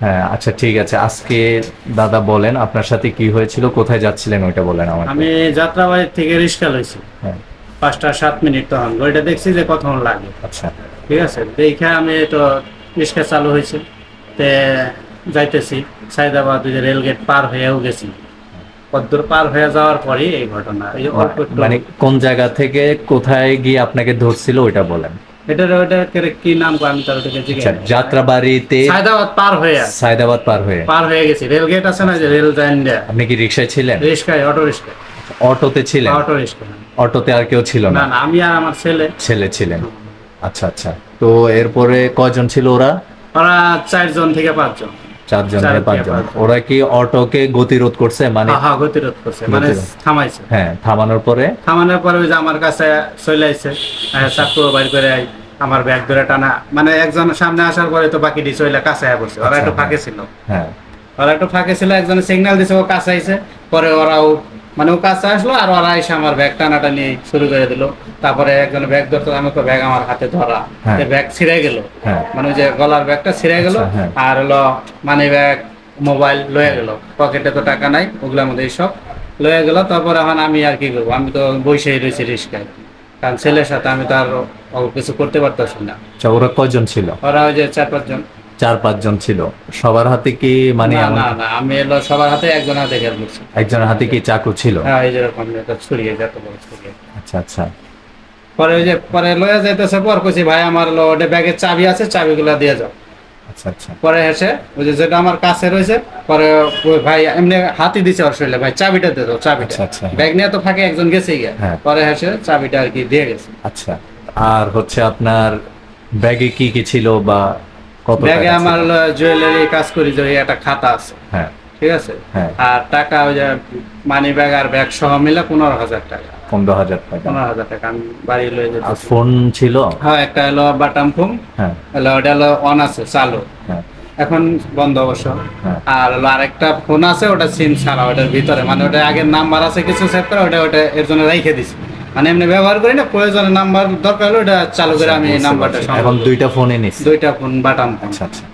হ্যাঁ আচ্ছা ঠিক আছে। আজকে দাদা বলেন আপনার সাথে কি হয়েছিল? কোথায় যাচ্ছিলেন? ওইটা বলেন আমাকে। আমি যাত্রাবাড়ি থেকে রিক্সা লইছি। হ্যাঁ। পাঁচটা সাত মিনিট তখন। ওইটা দেখছি যে কতক্ষণ লাগে। আচ্ছা। ঠিক আছে? দেখে আমি তো রিক্সা চালু হয়েছে। তে যাইতেছি। সাইদাবাদ ওই যে রেলগেট পার হয়েও গেছি। কদ্দূর পার হয়ে যাওয়ার পরই এই ঘটনা। মানে কোন জায়গা থেকে কোথায় গিয়ে আপনাকে ধরছিল ওইটা বলেন। এটার ওটা কি নাম আমি তার আচ্ছা জিজ্ঞেস যাত্রাবাড়িতে সাইদাবাদ পার হয়ে সায়দাবাদ পার হয়ে। পার হয়ে গেছি। রেলগেট আছে না যে রেল ইন্ডিয়া আপনি কি রিক্সায় ছিলেন? রিক্সায় অটো রিক্সা অটোতে ছিলেন? অটো রিক্সা অটোতে আর কেউ ছিল না? না না আমি আর আমার ছেলে। ছেলে ছিলেন। আচ্ছা আচ্ছা। তো এরপরে কজন ছিল ওরা? ওরা চারজন থেকে পাঁচজন। চারজন পাঁচজন। ওরা কি অটোকে গতিরোধ করছে? মানে হা হা গতিরোধ করছে। মানে থামাইছে। হ্যাঁ থামানোর পরে? থামানোর পরে ওই যে আমার কাছে চলে আইছে। চাকু বাইর করে আই, আমার ব্যাগ ধরে টানা। মানে একজন সামনে আসার পরে তো বাকিটি চলে কাছে আয়া পড়ছে। ওরা আচ্ছা, একটু হ্যাঁ। ফাঁকে ছিল। হ্যাঁ। ওরা একটু ফাঁকে ছিল একজন সিগন্যাল দিছে ও কাছে আইছে। পরে ওরাও মানে ও কাছে আসলো আর ওরা এসে আমার ব্যাগ টানাটানি শুরু করে দিল। তারপরে একজন ব্যাগ ধরতো আমি তো ব্যাগ আমার হাতে ধরা। হ্যাঁ। ব্যাগ ছিঁড়ে গেল। হ্যাঁ। মানে ওই যে গলার ব্যাগটা ছিঁড়ে গেল আচ্ছা, হ্যাঁ। আর হলো মানি ব্যাগ মোবাইল লয়ে গেল। পকেটে তো টাকা নাই ওগুলোর মধ্যে সব লয়ে গেল। তারপর এখন আমি আর কি করব? আমি তো বসেই রয়েছি রিস্কায়। কারণ ছেলের সাথে আমি তো আর কিছু করতে পারতেছি না। আচ্ছা ওরা কয়জন ছিল? ওরা ওই যে চার পাঁচজন। চার পাঁচজন ছিল। সবার হাতে কি মানে না না না আমি এলো সবার হাতে একজন হাতে করছি একজনের হাতে কি চাকু ছিল? হ্যাঁ এই যেরকম একটা ছড়িয়ে যত বড় ছড়িয়ে আচ্ছা আচ্ছা। পরে ওই যে পরে লয়ে যাইতেছে পর কইছি ভাই আমার লো ওটা ব্যাগের চাবি আছে চাবিগুলো দিয়ে যাও। আচ্ছা আচ্ছা। পরে এসে ওই যে যেটা আমার কাছে রয়েছে পরে ওই ভাই এমনি হাতি দিছে ওর শরীরে ভাই চাবিটা দে দাও চাবিটা। আচ্ছা, আচ্ছা। ব্যাগ নিয়ে তো ফাঁকে একজন গেছে গিয়া। হ্যাঁ। পরে এসে চাবিটা আর কি দিয়ে গেছে। আচ্ছা। আর হচ্ছে আপনার ব্যাগে কি কি ছিল বা ব্যাগে আমার জুয়েলারি কাজ করি যে একটা খাতা আছে। হ্যাঁ। ঠিক আছে? হ্যাঁ। আর টাকা ওই যে মানি ব্যাগ আর ব্যাগ সহ মিলে পনেরো হাজার টাকা। পনেরো হাজার টাকা। পনেরো হাজার টাকা আমি বাড়ি লয়ে যেতে ফোন ছিল? হ্যাঁ একটা হলো বাটাম ফোন হ্যাঁ। হলো ওটা হলো অন আছে চালু। হ্যাঁ। এখন বন্ধ অবশ্য। হ্যাঁ। আর হলো আরেকটা ফোন আছে ওটা সিম ছাড়া ওটার ভিতরে। মানে ওটা আগের নাম্বার আছে কিছু সেভ করে ওটা ওটা এর জন্য রেখে দিছি। মানে এমনি ব্যবহার করি না প্রয়োজনে নাম্বার দরকার হলে ওটা চালু করে আমি নাম্বারটা। এখন দুইটা ফোনে নিস দুইটা ফোন বাটাম আচ্ছা আচ্ছা।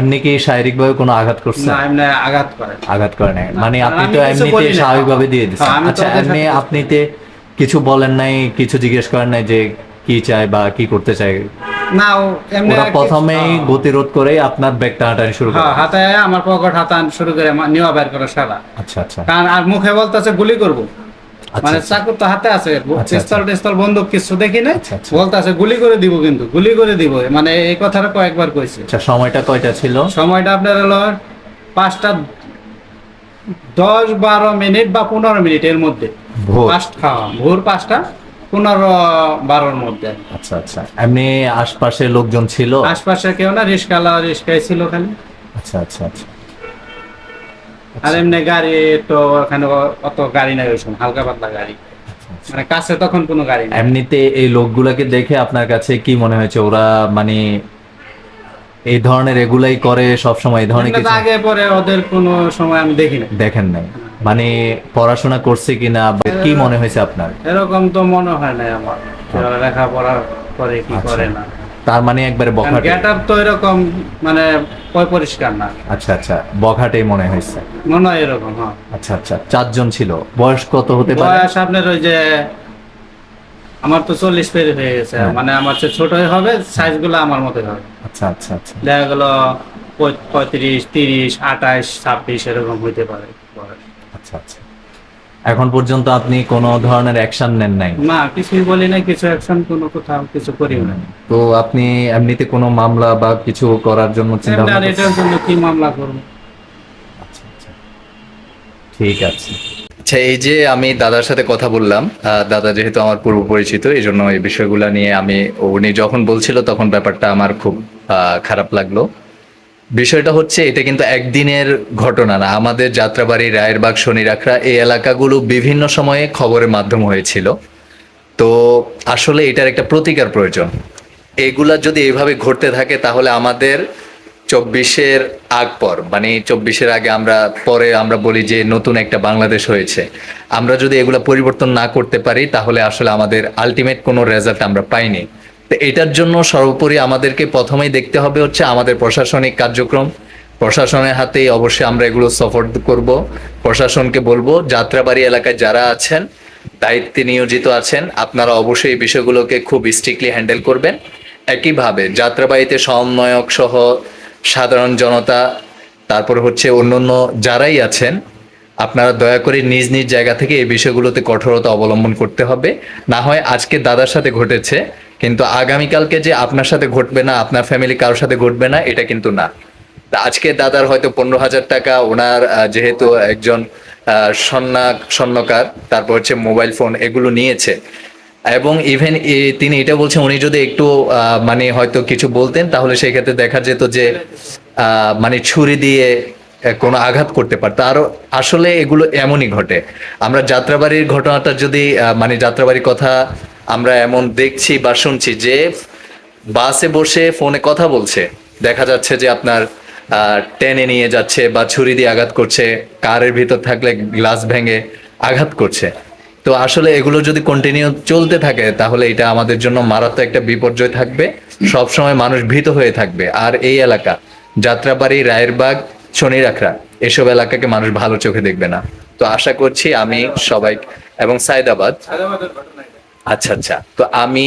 এমনি কি শারীরিক ভাবে কোনো আঘাত করছে? না এমনি আঘাত করে। আঘাত করে না, মানে আপনি তো এমনিতে। স্বাভাবিকভাবে দিয়ে দিচ্ছেন। হ্যাঁ, আচ্ছা এমনি আপনিতে কিছু বলেন নাই কিছু জিজ্ঞেস করেন নাই যে কি চায় বা কি করতে চায়? না এমনি ওরা প্রথমেই হ্যাঁ। গতিরোধ করে আপনার ব্যাগ টানাটানি শুরু করে হ্যাঁ হাতে আমার পকেট হাতান শুরু করে নেওয়া বের করা সারা। আচ্ছা আচ্ছা। কারণ আর মুখে বলতেছে গুলি করব। মানে আচ্ছা। চাকু তো হাতে আছে আচ্ছা। পিস্তল টিস্তল বন্দুক কিছু দেখি না আচ্ছা, আচ্ছা। বলতেছে গুলি করে দিব কিন্তু গুলি করে দিব। মানে এই কথাটা কয়েকবার কইছে। আচ্ছা সময়টা কয়টা ছিল? সময়টা আপনার হলো পাঁচটা দশ বারো মিনিট বা পনেরো মিনিটের মধ্যে। ভোর। পাঁচটা হ্যাঁ, ভোর পাঁচটা পনেরো বারোর মধ্যে। আচ্ছা আচ্ছা। এমনি আশপাশে লোকজন ছিল? আশপাশে কেউ না রিস্কালা রিস্কায় ছিল খালি। আচ্ছা আচ্ছা আচ্ছা। আর এমনি গাড়ি তো ওখানে অত গাড়ি নাই ওই সময় হালকা পাতলা গাড়ি। মানে কাছে তখন কোনো গাড়ি নেই। এমনিতে এই লোকগুলাকে দেখে আপনার কাছে কি মনে হয়েছে? ওরা মানে এই ধরনের এগুলাই করে সব সময় এই ধরনের কিছু? আগে পরে ওদের কোনো সময় আমি দেখি না দেখেন নাই। মানে পড়াশোনা করছে কিনা কি মনে হয়েছে আপনার? এরকম তো মনে হয় না আমার। ওরা লেখাপড়া করে কি আচ্ছা। করে না। তার মানে একবারে বখাটে। গেট আপ তো এরকম মানে পরিষ্কার না। আচ্ছা আচ্ছা বখাটেই মনে হয়েছে। মনে হয় এরকম হ্যাঁ। আচ্ছা আচ্ছা চারজন ছিল। বয়স কত হতে পারে? বয়স আপনার ওই যে আমার তো চল্লিশ পেরি হয়ে গেছে। হ্যাঁ। মানে আমার চেয়ে ছোটই হবে সাইজগুলো আমার মতো হবে। আচ্ছা আচ্ছা আচ্ছা। দেখা গেল পঁয়- পঁয়ত্রিশ তিরিশ আঠাশ ছাব্বিশ এরকম হইতে পারে আচ্ছা আচ্ছা। এখন পর্যন্ত আপনি কোনো ধরনের অ্যাকশন নেন নাই। না কিছুই বলি না কিছু অ্যাকশন কোনো কোথাও কিছু করিও না তো আপনি এমনিতে কোনো মামলা বা কিছু করার জন্য চিন্তা ভাবনা এটার জন্য কি মামলা করব? আচ্ছা, আচ্ছা। ঠিক আছে। আচ্ছা এই যে আমি দাদার সাথে কথা বললাম আহ, দাদা যেহেতু আমার পূর্ব পরিচিত এই জন্য এই বিষয়গুলো নিয়ে আমি উনি যখন বলছিল তখন ব্যাপারটা আমার খুব আহ, খারাপ লাগল। বিষয়টা হচ্ছে, এটা কিন্তু একদিনের ঘটনা না। আমাদের যাত্রাবাড়ি, রায়েরবাগ শনিরাখরা এই এলাকাগুলো বিভিন্ন সময়ে খবরের মাধ্যম হয়েছিল। তো আসলে এটার একটা প্রতিকার প্রয়োজন। এগুলা যদি এইভাবে ঘটতে থাকে, তাহলে আমাদের চব্বিশের আগ পর মানে চব্বিশের আগে আমরা, পরে আমরা বলি যে নতুন একটা বাংলাদেশ হয়েছে। আমরা যদি এগুলা পরিবর্তন না করতে পারি, তাহলে আসলে আমাদের আলটিমেট কোনো রেজাল্ট আমরা পাইনি। তো এটার জন্য সর্বোপরি আমাদেরকে প্রথমেই দেখতে হবে হচ্ছে আমাদের প্রশাসনিক কার্যক্রম। প্রশাসনের হাতেই অবশ্যই আমরা এগুলো সাপোর্ট করব। প্রশাসনকে বলব, যাত্রাবাড়ি এলাকায় যারা আছেন, দায়িত্বে নিয়োজিত আছেন, আপনারা অবশ্যই এই বিষয়গুলোকে খুব স্ট্রিক্টলি হ্যান্ডেল করবেন। একইভাবে যাত্রাবাড়িতে সমন্বয়ক সহ সাধারণ জনতা, তারপর হচ্ছে অন্যান্য যারাই আছেন, আপনারা দয়া করে নিজ নিজ জায়গা থেকে এই বিষয়গুলোতে কঠোরতা অবলম্বন করতে হবে। না হয় আজকে দাদার সাথে ঘটেছে কিন্তু আগামীকালকে যে আপনার সাথে ঘটবে না আপনার ফ্যামিলি কারোর সাথে ঘটবে না এটা কিন্তু না। আজকে দাদার হয়তো পনেরো হাজার টাকা ওনার যেহেতু একজন আহ, স্বর্ণা স্বর্ণকার তারপর হচ্ছে মোবাইল ফোন এগুলো নিয়েছে। এবং ইভেন তিনি এটা বলছেন উনি যদি একটু মানে হয়তো কিছু বলতেন তাহলে সেই ক্ষেত্রে দেখা যেত যে মানে ছুরি দিয়ে কোনো আঘাত করতে পারতো। আরও আসলে এগুলো এমনই ঘটে। আমরা যাত্রাবাড়ির ঘটনাটা যদি মানে যাত্রাবাড়ির কথা আমরা এমন দেখছি বা শুনছি যে বাসে বসে ফোনে কথা বলছে। দেখা যাচ্ছে যে আপনার টেনে নিয়ে যাচ্ছে বা ছুরি দিয়ে আঘাত করছে, কারের ভিতর থাকলে গ্লাস ভেঙে আঘাত করছে। তো আসলে এগুলো যদি কন্টিনিউ চলতে থাকে, তাহলে এটা আমাদের জন্য মারাত্মক একটা বিপর্যয় থাকবে। সব সময় মানুষ ভীত হয়ে থাকবে। আর এই এলাকা, যাত্রাবাড়ি, রায়েরবাগ, শনিরাখরা, এসব এলাকাকে মানুষ ভালো চোখে দেখবে না। তো আশা করছি আমি সবাই এবং সায়দাবাদ আচ্ছা আচ্ছা। তো আমি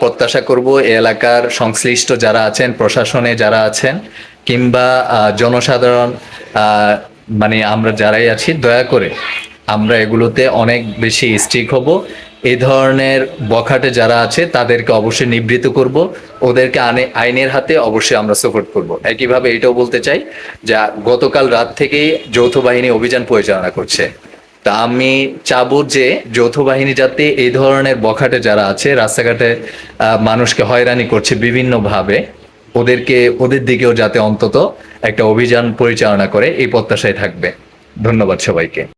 প্রত্যাশা করব এলাকার সংশ্লিষ্ট যারা আছেন, প্রশাসনে যারা আছেন, কিংবা জনসাধারণ মানে আমরা যারাই আছি, দয়া করে আমরা এগুলোতে অনেক বেশি স্ট্রিক হব। এই ধরনের বখাটে যারা আছে, তাদেরকে অবশ্যই নিবৃত করব। ওদেরকে আনে, আইনের হাতে অবশ্যই আমরা সাপোর্ট করব। একইভাবে এটাও বলতে চাই যা গতকাল রাত থেকেই যৌথ বাহিনী অভিযান পরিচালনা করছে। তা আমি চাবো যে যৌথ বাহিনী যাতে এই ধরনের বখাটে যারা আছে, রাস্তাঘাটে মানুষকে হয়রানি করছে বিভিন্নভাবে, ওদেরকে, ওদের দিকেও যাতে অন্তত একটা অভিযান পরিচালনা করে, এই প্রত্যাশায় থাকবে। ধন্যবাদ সবাইকে।